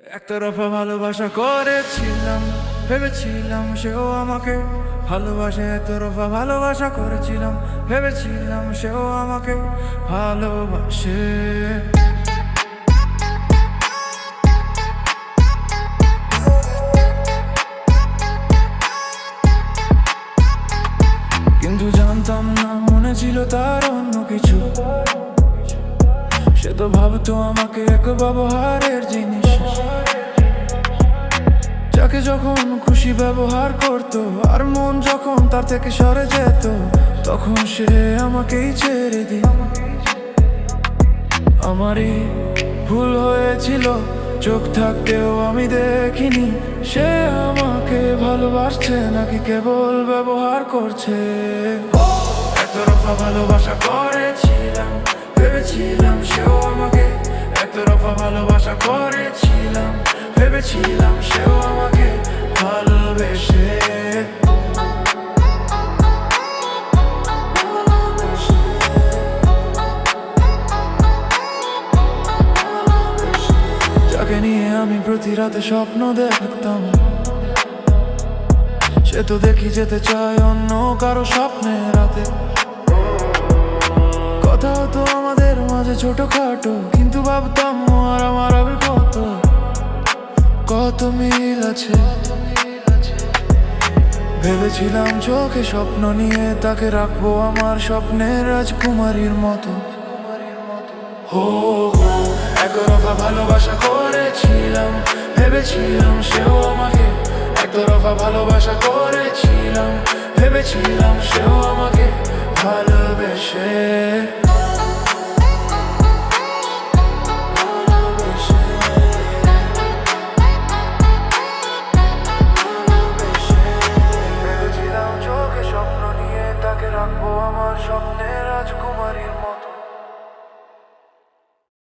একতরফা ভালোবাসা করেছিলাম, ভেবেছিলাম সেও আমাকে ভালোবাসে। একতরফা ভালোবাসা করেছিলাম, ভেবেছিলাম সেও আমাকে ভালোবাসে। কিন্তু জানতাম না, মনে ছিল তার অন্য কিছু। তো ভাবতো আমাকে এক ব্যবহারের জিনিস। যাকে যখন খুশি ব্যবহার করতো, আর মন যখন তার থেকে সরে যেত, তখন সে আমাকেই ছেড়ে দিত। আমারই ভুল হয়েছিল, চোখ থাকতেও আমি দেখিনি, সে আমাকে ভালোবাসছে নাকি কেবল ব্যবহার করছে? একতরফা ভালোবাসা করেছিলাম। ভেবেছিলাম সেও আমাকে একতরফা ভালোবাসা করেছিলাম। ভেবেছিলাম সেও আমাকে ভালোবেসে। যাকে নিয়ে আমি প্রতি রাতে স্বপ্ন দেখতাম, সে তো দেখি যেতে চায় অন্য কারও স্বপ্নে রাতে মাঝে ছোটখাটো কিন্তু ভাবতাম আর আমার আবির কত? কত মিল আছে? ভেবেছিলাম চোখে স্বপ্ন নিয়ে তাকে রাখব আমার স্বপ্নের রাজকুমারীর মতো। হো হো, একতরফা ভালোবাসা করেছিলাম ভেবেছিলাম সেও আমাকে একতরফা ভালোবাসা করেছিলাম ভেবেছিলাম সেও আমাকে ভালোবেসে, আমার স্বপ্নে রাজকুমারীর মতো।